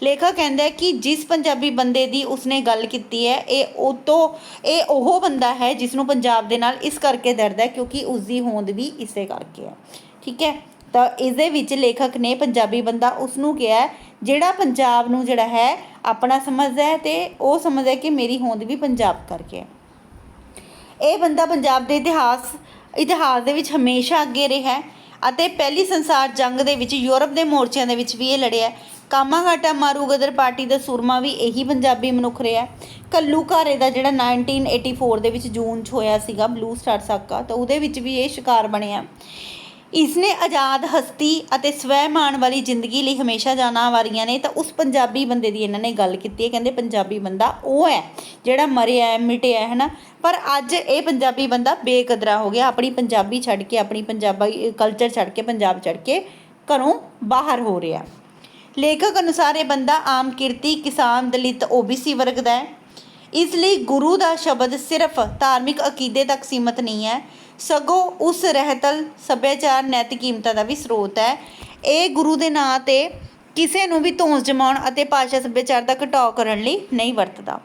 ਲੇਖਕ ਕਹਿੰਦਾ ਹੈ ਕਿ ਜਿਸ ਪੰਜਾਬੀ ਬੰਦੇ ਦੀ ਉਸਨੇ ਗੱਲ ਕੀਤੀ ਹੈ, ਇਹ ਉਹ ਤੋਂ, ਇਹ ਉਹ ਬੰਦਾ ਹੈ ਜਿਸ ਨੂੰ ਪੰਜਾਬ ਦੇ ਨਾਲ ਇਸ ਕਰਕੇ ਦਰਦ ਹੈ ਕਿਉਂਕਿ ਉਸ ਦੀ ਹੋਂਦ ਵੀ ਇਸੇ ਕਰਕੇ ਹੈ। ਠੀਕ ਹੈ? ਤਾਂ ਇਸ ਦੇ ਵਿੱਚ ਲੇਖਕ ਨੇ ਪੰਜਾਬੀ ਬੰਦਾ ਉਸ ਨੂੰ ਕਿਹਾ ਜਿਹੜਾ ਪੰਜਾਬ ਨੂੰ ਜਿਹੜਾ ਹੈ, ਆਪਣਾ ਸਮਝਦਾ ਹੈ ਤੇ ਉਹ ਸਮਝਦਾ ਹੈ ਕਿ ਮੇਰੀ ਹੋਂਦ ਵੀ ਪੰਜਾਬ ਕਰਕੇ ਹੈ। ਇਹ ਬੰਦਾ ਪੰਜਾਬ ਦੇ ਇਤਿਹਾਸ ਇਤਿਹਾਸ ਦੇ ਵਿੱਚ ਹਮੇਸ਼ਾ ਅੱਗੇ ਰਿਹਾ ਅਤੇ ਪਹਿਲੀ ਸੰਸਾਰ ਜੰਗ ਦੇ ਵਿੱਚ, ਯੂਰਪ ਦੇ ਮੋਰਚਿਆਂ ਦੇ ਵਿੱਚ ਵੀ ਇਹ ਲੜਿਆ ਕਾਮਾਗਾਟਾ ਮਾਰੂ ਗਦਰ ਪਾਰਟੀ ਦਾ ਸੂਰਮਾ ਵੀ ਇਹੀ ਪੰਜਾਬੀ ਮਨੁੱਖ ਰਿਹਾ ਕੱਲੂ ਘਾਰੇ ਦਾ ਜਿਹੜਾ 1984 ਦੇ ਵਿੱਚ ਜੂਨ 'ਚ ਹੋਇਆ ਸੀਗਾ ਬਲੂ ਸਟਾਰ ਸਾਕਾ ਤਾਂ ਉਹਦੇ ਵਿੱਚ ਵੀ ਇਹ ਸ਼ਿਕਾਰ ਬਣਿਆ ਇਸਨੇ ਆਜ਼ਾਦ ਹਸਤੀ ਅਤੇ ਸਵੈਮਾਨ ਵਾਲੀ ਜ਼ਿੰਦਗੀ ਲਈ ਹਮੇਸ਼ਾ ਜਾਨਾਂ ਵਾਲੀਆਂ ਨੇ, ਤਾਂ ਉਸ ਪੰਜਾਬੀ ਬੰਦੇ ਦੀ ਇਹਨਾਂ ਨੇ ਗੱਲ ਕੀਤੀ ਹੈ। ਕਹਿੰਦੇ ਪੰਜਾਬੀ ਬੰਦਾ ਉਹ ਹੈ ਜਿਹੜਾ ਮਰਿਆ ਹੈ, ਮਿਟਿਆ ਹੈ ਨਾ ਪਰ ਅੱਜ ਇਹ ਪੰਜਾਬੀ ਬੰਦਾ ਬੇਕਦਰਾ ਹੋ ਗਿਆ, ਆਪਣੀ ਪੰਜਾਬੀ ਛੱਡ ਕੇ, ਆਪਣੀ ਪੰਜਾਬੀ ਕਲਚਰ ਛੱਡ ਕੇ, ਪੰਜਾਬ ਛੱਡ ਕੇ ਘਰੋਂ ਬਾਹਰ ਹੋ ਰਿਹਾ ਲੇਖਕ ਅਨੁਸਾਰ ਇਹ ਬੰਦਾ ਆਮ ਕਿਰਤੀ ਕਿਸਾਨ ਦਲਿਤ ਓਬੀਸੀ ਵਰਗ ਦਾ ਹੈ। ਇਸ ਲਈ ਗੁਰੂ ਦਾ ਸ਼ਬਦ ਸਿਰਫ ਧਾਰਮਿਕ ਅਕੀਦੇ ਤੱਕ ਸੀਮਤ ਨਹੀਂ ਹੈ। ਸਗੋਂ ਉਸ ਰਹਿਤਲ ਸੱਭਿਆਚਾਰ ਨੈਤਿਕ ਕੀਮਤਾਂ ਦਾ ਵੀ ਸਰੋਤ ਹੈ। ਇਹ ਗੁਰੂ ਦੇ ਨਾਂ ਤੇ ਕਿਸੇ ਨੂੰ ਵੀ ਧੌਂਸ ਜਮਾਉਣ ਅਤੇ ਭਾਸ਼ਾ ਸੱਭਿਆਚਾਰ ਦਾ ਘਟਾਓ ਕਰਨ ਲਈ ਨਹੀਂ ਵਰਤਦਾ।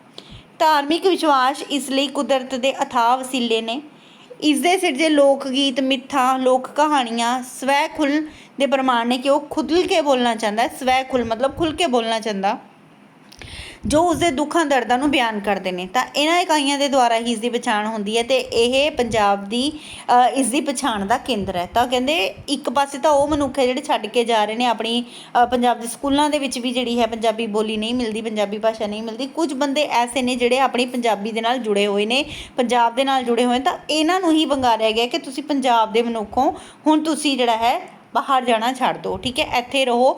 ਧਾਰਮਿਕ ਵਿਸ਼ਵਾਸ ਇਸ ਲਈ ਕੁਦਰਤ ਦੇ ਅਥਾਹ ਵਸੀਲੇ ਨੇ। ਇਸ ਦੇ ਸਿਰਜੇ ਲੋਕ ਗੀਤ ਮਿੱਥਾਂ ਲੋਕ ਕਹਾਣੀਆਂ, ਸਵੈ ਖੁੱਲ ਦੇ ਪ੍ਰਮਾਣ ਨੇ ਕਿ ਉਹ ਖੁੱਲ੍ਹ ਕੇ ਬੋਲਣਾ ਚਾਹੁੰਦਾ ਸਵੈ ਖੁੱਲ੍ਹ ਮਤਲਬ ਖੁੱਲ੍ਹ ਕੇ ਬੋਲਣਾ ਚਾਹੁੰਦਾ। ਜੋ ਉਸਦੇ ਦੁੱਖਾਂ ਦਰਦਾਂ ਨੂੰ ਬਿਆਨ ਕਰਦੇ ਨੇ ਤਾਂ ਇਹਨਾਂ ਇਕਾਈਆਂ ਦੇ ਦੁਆਰਾ ਹੀ ਇਸ ਦੀ ਪਛਾਣ ਹੁੰਦੀ ਹੈ ਤੇ ਇਹ ਪੰਜਾਬ ਦੀ ਅ, ਇਸ ਦੀ ਪਛਾਣ ਦਾ ਕੇਂਦਰ ਹੈ। ਤਾਂ ਕਹਿੰਦੇ ਇੱਕ ਪਾਸੇ ਤਾਂ ਉਹ ਮਨੁੱਖ ਹੈ ਜਿਹੜੇ ਛੱਡ ਕੇ ਜਾ ਰਹੇ ਨੇ ਆਪਣੀ ਪੰਜਾਬ ਦੇ ਸਕੂਲਾਂ ਦੇ ਵਿੱਚ ਵੀ ਜਿਹੜੀ ਹੈ ਪੰਜਾਬੀ ਬੋਲੀ ਨਹੀਂ ਮਿਲਦੀ ਪੰਜਾਬੀ ਭਾਸ਼ਾ ਨਹੀਂ ਮਿਲਦੀ। ਕੁਝ ਬੰਦੇ ਐਸੇ ਨੇ ਜਿਹੜੇ ਆਪਣੀ ਪੰਜਾਬੀ ਦੇ ਨਾਲ ਜੁੜੇ ਹੋਏ ਨੇ ਪੰਜਾਬ ਦੇ ਨਾਲ ਜੁੜੇ ਹੋਏ ਨੇ ਤਾਂ ਇਹਨਾਂ ਨੂੰ ਹੀ ਬੰਗਾਰਿਆ ਗਿਆ ਕਿ ਤੁਸੀਂ ਪੰਜਾਬ ਦੇ ਮਨੁੱਖ ਹੋ। ਹੁਣ ਤੁਸੀਂ ਜਿਹੜਾ ਹੈ ਬਾਹਰ ਜਾਣਾ ਛੱਡ ਦਿਓ ਠੀਕ ਹੈ? ਇੱਥੇ ਰਹੋ।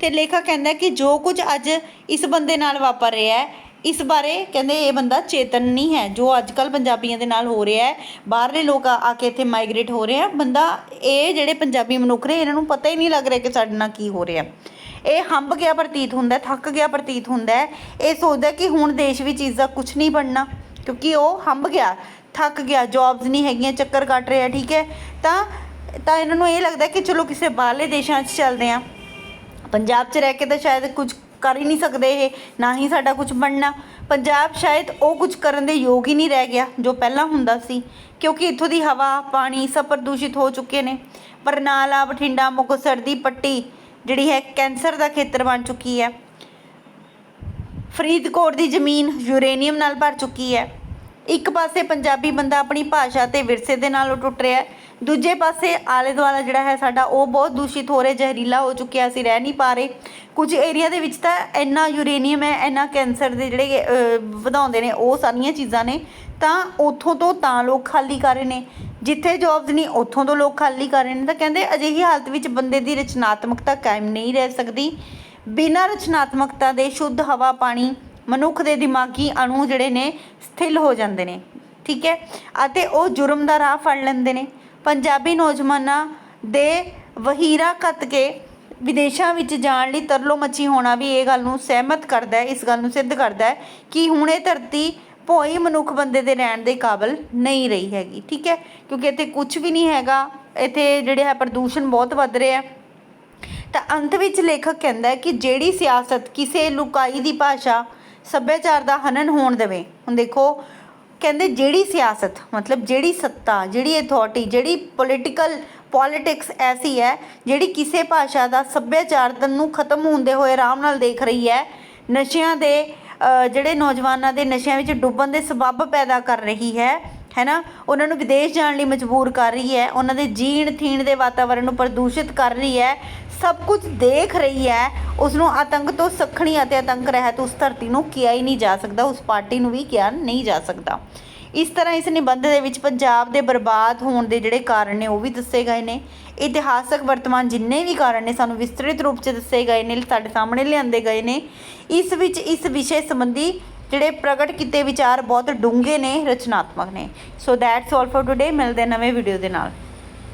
ਤੇ ਲੇਖਕ ਕਹਿੰਦਾ ਕਿ ਜੋ ਕੁਝ ਅੱਜ ਇਸ ਬੰਦੇ ਨਾਲ ਵਾਪਰ ਰਿਹਾ ਹੈ, ਇਸ ਬਾਰੇ ਕਹਿੰਦੇ ਇਹ ਬੰਦਾ ਚੇਤਨ ਨਹੀਂ ਹੈ। ਜੋ ਅੱਜ ਕੱਲ ਪੰਜਾਬੀਆਂ ਦੇ ਨਾਲ ਹੋ ਰਿਹਾ ਹੈ, ਬਾਹਰਲੇ ਲੋਕ ਆ ਕੇ ਇੱਥੇ ਮਾਈਗ੍ਰੇਟ ਹੋ ਰਹੇ ਆ, ਬੰਦਾ ਇਹ ਜਿਹੜੇ ਪੰਜਾਬੀ ਮਨੁੱਖ ਨੇ, ਇਹਨਾਂ ਨੂੰ ਪਤਾ ਹੀ ਨਹੀਂ ਲੱਗ ਰਿਹਾ ਕਿ ਸਾਡੇ ਨਾਲ ਕੀ ਹੋ ਰਿਹਾ। ਇਹ ਹੰਬ ਗਿਆ ਪ੍ਰਤੀਤ ਹੁੰਦਾ ਥੱਕ ਗਿਆ ਪ੍ਰਤੀਤ ਹੁੰਦਾ ਇਹ ਸੋਚਦਾ ਕਿ ਹੁਣ ਦੇਸ਼ ਵਿੱਚ ਇਸ ਦਾ ਕੁਝ ਨਹੀਂ ਬਣਨਾ, ਕਿਉਂਕਿ ਉਹ ਹੰਬ ਗਿਆ, ਥੱਕ ਗਿਆ ਜੌਬਸ ਨਹੀਂ ਹੈਗੀਆਂ, ਚੱਕਰ ਕੱਟ ਰਿਹਾ, ਠੀਕ ਹੈ? ਤਾਂ ਤਾਂ ਇਹਨਾਂ ਨੂੰ ਇਹ ਲੱਗਦਾ ਕਿ ਚਲੋ ਕਿਸੇ ਬਾਹਰਲੇ ਦੇਸ਼ਾਂ 'ਚ ਚੱਲਦੇ ਹਾਂ। ਪੰਜਾਬ 'ਚ ਰਹਿ ਕੇ ਤਾਂ ਸ਼ਾਇਦ ਕੁਝ ਕਰ ਹੀ ਨਹੀਂ ਸਕਦੇ ਇਹ, ਨਾ ਹੀ ਸਾਡਾ ਕੁਝ ਬਣਨਾ। ਪੰਜਾਬ ਸ਼ਾਇਦ ਉਹ ਕੁਝ ਕਰਨ ਦੇ ਯੋਗ ਹੀ ਨਹੀਂ ਰਹਿ ਗਿਆ, ਜੋ ਪਹਿਲਾਂ ਹੁੰਦਾ ਸੀ। ਕਿਉਂਕਿ ਇੱਥੋਂ ਦੀ ਹਵਾ, ਪਾਣੀ ਸਭ ਪ੍ਰਦੂਸ਼ਿਤ ਹੋ ਚੁੱਕੇ ਨੇ। ਬਰਨਾਲਾ ਬਠਿੰਡਾ, ਮੁਕਤਸਰ ਦੀ ਪੱਟੀ, ਜਿਹੜੀ ਹੈ ਕੈਂਸਰ ਦਾ ਖੇਤਰ ਬਣ ਚੁੱਕੀ ਹੈ। ਫਰੀਦਕੋਟ ਦੀ ਜ਼ਮੀਨ ਯੂਰੇਨੀਅਮ ਨਾਲ ਭਰ ਚੁੱਕੀ ਹੈ। ਇੱਕ ਪਾਸੇ ਪੰਜਾਬੀ ਬੰਦਾ ਆਪਣੀ ਭਾਸ਼ਾ ਤੇ ਵਿਰਸੇ ਦੇ ਨਾਲੋਂ ਟੁੱਟ ਰਿਹਾ ਦੂਜੇ ਪਾਸੇ ਆਲੇ ਦੁਆਲਾ ਜਿਹੜਾ ਹੈ ਸਾਡਾ, ਉਹ ਬਹੁਤ ਦੂਸ਼ਿਤ ਹੋ ਰਿਹਾ, ਜ਼ਹਿਰੀਲਾ ਹੋ ਚੁੱਕਿਆ, ਅਸੀਂ ਰਹਿ ਨਹੀਂ ਪਾ ਰਹੇ। ਕੁਝ ਏਰੀਆ ਦੇ ਵਿੱਚ ਤਾਂ ਇੰਨਾ ਯੂਰੇਨੀਅਮ ਹੈ, ਇੰਨਾ ਕੈਂਸਰ ਦੇ ਜਿਹੜੇ ਵਧਾਉਂਦੇ ਨੇ, ਉਹ ਸਾਰੀਆਂ ਚੀਜ਼ਾਂ ਨੇ। ਤਾਂ ਉੱਥੋਂ ਤੋਂ ਤਾਂ ਲੋਕ ਖਾਲੀ ਕਰ ਰਹੇ ਨੇ। ਜਿੱਥੇ ਜੌਬਸ ਨਹੀਂ, ਉੱਥੋਂ ਤੋਂ ਲੋਕ ਖਾਲੀ ਕਰ ਰਹੇ ਨੇ। ਤਾਂ ਕਹਿੰਦੇ ਅਜਿਹੀ ਹਾਲਤ ਵਿੱਚ ਬੰਦੇ ਦੀ ਰਚਨਾਤਮਕਤਾ ਕਾਇਮ ਨਹੀਂ ਰਹਿ ਸਕਦੀ। ਬਿਨਾਂ ਰਚਨਾਤਮਕਤਾ ਦੇ ਸ਼ੁੱਧ ਹਵਾ, ਪਾਣੀ ਮਨੁੱਖ ਦੇ ਦਿਮਾਗੀ ਅਣੂ ਜਿਹੜੇ ਨੇ ਸਥਿਰ ਹੋ ਜਾਂਦੇ ਨੇ, ਠੀਕ ਹੈ? ਅਤੇ ਉਹ ਜੁਰਮ ਦਾ ਰਾਹ ਫੜ ਲੈਂਦੇ ਨੇ। ਪੰਜਾਬੀ ਨੌਜਵਾਨਾਂ ਦੇ ਵਹੀਰਾ ਕੱਤ ਕੇ ਵਿਦੇਸ਼ਾਂ ਵਿੱਚ ਜਾਣ ਲਈ ਤਰਲੋ ਮੱਛੀ ਹੋਣਾ ਵੀ ਇਹ ਗੱਲ ਨੂੰ ਸਹਿਮਤ ਕਰਦਾ ਹੈ, ਇਸ ਗੱਲ ਨੂੰ ਸਿੱਧ ਕਰਦਾ ਹੈ ਕਿ ਹੁਣ ਇਹ ਧਰਤੀ ਭੋਈ ਮਨੁੱਖ ਬੰਦੇ ਦੇ ਰਹਿਣ ਦੇ ਕਾਬਲ ਨਹੀਂ ਰਹੀ ਹੈਗੀ, ਠੀਕ ਹੈ? ਕਿਉਂਕਿ ਇੱਥੇ ਕੁਝ ਵੀ ਨਹੀਂ ਹੈਗਾ, ਇੱਥੇ ਜਿਹੜੇ ਹੈ ਪ੍ਰਦੂਸ਼ਣ ਬਹੁਤ ਵੱਧ ਰਿਹਾ ਹੈ। ਤਾਂ ਅੰਤ ਵਿੱਚ ਲੇਖਕ ਕਹਿੰਦਾ ਹੈ ਕਿ ਜਿਹੜੀ ਸਿਆਸਤ ਕਿਸੇ ਲੁਕਾਈ ਦੀ ਭਾਸ਼ਾ ਸੱਭਿਆਚਾਰ ਦਾ ਹਨਨ ਹੋਣ ਦੇਵੇ। ਹੁਣ ਦੇਖੋ, ਕਹਿੰਦੇ ਜਿਹੜੀ ਸਿਆਸਤ, ਮਤਲਬ ਜਿਹੜੀ ਸੱਤਾ, ਜਿਹੜੀ ਅਥਾਰਟੀ ਜਿਹੜੀ ਪੋਲੀਟੀਕਲ ਪੋਲਿਟਿਕਸ ਐਸੀ ਹੈ, ਜਿਹੜੀ ਕਿਸੇ ਭਾਸ਼ਾ ਦਾ ਸੱਭਿਆਚਾਰ ਨੂੰ ਖਤਮ ਹੁੰਦੇ ਹੋਏ ਆਰਾਮ ਨਾਲ ਦੇਖ ਰਹੀ ਹੈ, ਨਸ਼ਿਆਂ ਦੇ ਜਿਹੜੇ ਨੌਜਵਾਨਾਂ ਦੇ ਨਸ਼ਿਆਂ ਵਿੱਚ ਡੁੱਬਣ ਦੇ ਸਬੱਬ ਪੈਦਾ ਕਰ ਰਹੀ ਹੈ ਹੈ ਨਾ ਉਹਨਾਂ ਨੂੰ ਵਿਦੇਸ਼ ਜਾਣ ਲਈ ਮਜਬੂਰ ਕਰ ਰਹੀ ਹੈ, ਉਹਨਾਂ ਦੇ ਜੀਣ ਥੀਣ ਦੇ ਵਾਤਾਵਰਣ ਨੂੰ ਪ੍ਰਦੂਸ਼ਿਤ ਕਰ ਰਹੀ ਹੈ, ਸਭ ਕੁਝ ਦੇਖ ਰਹੀ ਹੈ ਉਸ ਨੂੰ ਆਤੰਕ ਤੋਂ ਸਖਣੀ ਅਤੇ ਆਤੰਕ ਰਹਿਤ ਉਸ ਧਰਤੀ ਨੂੰ ਕਿਹਾ ਹੀ ਨਹੀਂ ਜਾ ਸਕਦਾ, ਉਸ ਪਾਰਟੀ ਨੂੰ ਵੀ ਕਿਹਾ ਨਹੀਂ ਜਾ ਸਕਦਾ। ਇਸ ਤਰ੍ਹਾਂ ਇਸ ਨਿਬੰਧ ਦੇ ਵਿੱਚ ਪੰਜਾਬ ਦੇ ਬਰਬਾਦ ਹੋਣ ਦੇ ਜਿਹੜੇ ਕਾਰਨ ਨੇ, ਉਹ ਵੀ ਦੱਸੇ ਗਏ ਨੇ। ਇਤਿਹਾਸਕ ਵਰਤਮਾਨ ਜਿੰਨੇ ਵੀ ਕਾਰਨ ਨੇ, ਸਾਨੂੰ ਵਿਸਤ੍ਰਿਤ ਰੂਪ 'ਚ ਦੱਸੇ ਗਏ ਨੇ, ਸਾਡੇ ਸਾਹਮਣੇ ਲਿਆਂਦੇ ਗਏ ਨੇ। ਇਸ ਵਿੱਚ ਇਸ ਵਿਸ਼ੇ ਸੰਬੰਧੀ ਜਿਹੜੇ ਪ੍ਰਗਟ ਕੀਤੇ ਵਿਚਾਰ ਬਹੁਤ ਡੂੰਘੇ ਨੇ, ਰਚਨਾਤਮਕ ਨੇ। So that's all for today ਮਿਲਦੇ ਨਵੇਂ ਵੀਡੀਓ ਦੇ ਨਾਲ।